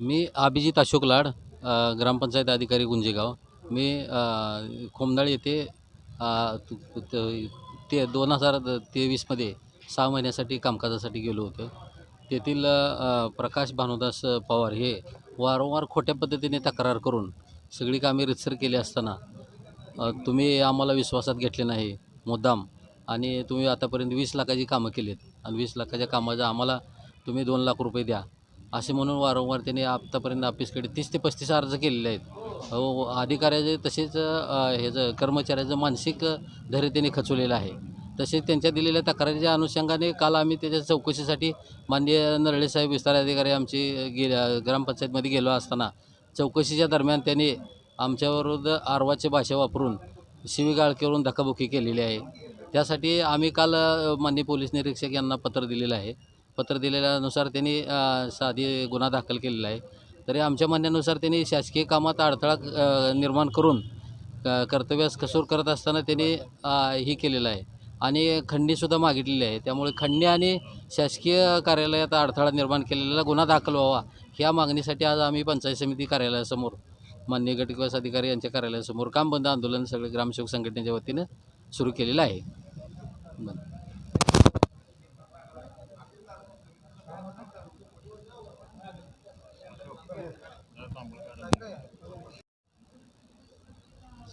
मी अभिजित अशोक लाड ग्रामपंचायत अधिकारी गुंजेगाव. मी खोमदाळ खोमनाळ येथे ते दोन हजार तेवीसमध्ये सहा महिन्यासाठी कामकाजासाठी गेलो होतो. तेथील प्रकाश भानुदास पवार हे वारंवार खोट्या पद्धतीने तक्रार करून सगळी कामे रितसर केली असताना तुम्ही आम्हाला विश्वासात घेतले नाही. मुद्दाम आणि तुम्ही आतापर्यंत वीस लाखाची कामं केली आहेत आणि वीस लाखाच्या कामाचा आम्हाला तुम्ही दोन लाख रुपये द्या. असे म्हणून वारंवार त्यांनी आत्तापर्यंत ऑफिसकडे तीस ते पस्तीस अर्ज केलेले आहेत. हो, अधिकाऱ्याचे तसेच ह्याचं कर्मचाऱ्याचं मानसिक धैर्य त्यांनी खचवलेलं आहे. तसेच त्यांच्या दिलेल्या तक्रारीच्या अनुषंगाने काल आम्ही त्याच्या चौकशीसाठी माननीय नरळे साहेब विस्तार अधिकारी आमची गेल्या ग्रामपंचायतमध्ये गेलो असताना चौकशीच्या दरम्यान त्यांनी आमच्याविरुद्ध आरवाची भाषा वापरून शिवीगाळ करून धक्काबुक्की केलेली आहे. त्यासाठी आम्ही काल अ, माननीय पोलीस निरीक्षक यांना पत्र दिलेलं आहे. पत्र दिलेल्यानुसार त्यांनी साधी गुन्हा दाखल केलेला आहे. तरी आमच्या म्हणण्यानुसार त्यांनी शासकीय कामात अडथळा निर्माण करून कर्तव्यास कसूर करत असताना त्यांनी ही केलेलं आहे. आणि खंडणीसुद्धा मागितलेली आहे. त्यामुळे खंडणी आणि शासकीय कार्यालयात अडथळा निर्माण केलेला गुन्हा दाखल व्हावा ह्या मागणीसाठी आज आम्ही पंचायत समिती कार्यालयासमोर माननीय गटविकास अधिकारी यांच्या कार्यालयासमोर काम बंद आंदोलन सगळे ग्रामसेवक संघटनेच्या वतीनं सुरू केलेलं आहे.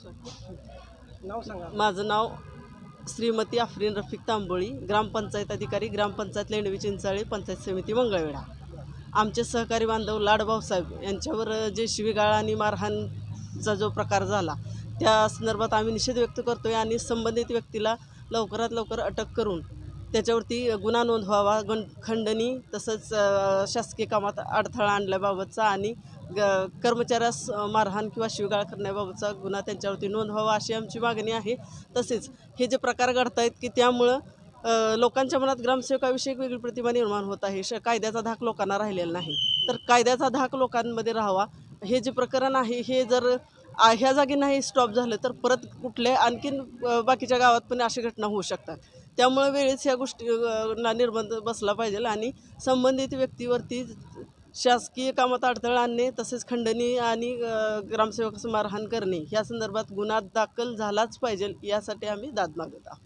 नाव सांगा. माझं नाव श्रीमती आफरीन रफिक तांबोळी ग्रामपंचायत अधिकारी ग्रामपंचायत लेंडवी चिंचाळी पंचायत समिती मंगळवेढा. आमचे सहकारी बांधव लाड भाऊसाहेब यांच्यावर जे शिवीगाळ आणि मारहाणचा जो प्रकार झाला त्या संदर्भात आम्ही निषेध व्यक्त करतोय आणि संबंधित व्यक्तीला लवकरात लवकर अटक करून त्याच्यावरती गुन्हा नोंद व्हावा गण खंडणी तसंच शासकीय कामात अडथळा आणल्याबाबतचा आणि ग कर्मचाऱ्यास मारहाण किंवा शिवगाळ करण्याबाबतचा गुन्हा त्यांच्यावरती नोंद व्हावा अशी आमची मागणी आहे. तसेच हे जे प्रकार घडत आहेत की त्यामुळं लोकांच्या मनात ग्रामसेवकाविषयी वेगळी प्रतिमा निर्माण होत आहे. श कायद्याचा धाक लोकांना राहिलेला नाही. तर कायद्याचा धाक लोकांमध्ये राहावा. हे जे प्रकरण आहे हे जर ह्या जागी नाही स्टॉप झालं तर परत कुठले आणखीन बाकीच्या गावात पण अशा घटना होऊ शकतात. त्यामुळे वेळेस ह्या गोष्टी ना निर्बंध बसला पाहिजे आणि संबंधित व्यक्तीवरती शासकीय कामात अडथळा आणणे तसेच खंडणी आणि अ, ग्रामसेवकास मारहाण करणे या संदर्भात गुन्हा दाखल झालाच पाहिजे यासाठी आम्ही दाद मागत आहोत.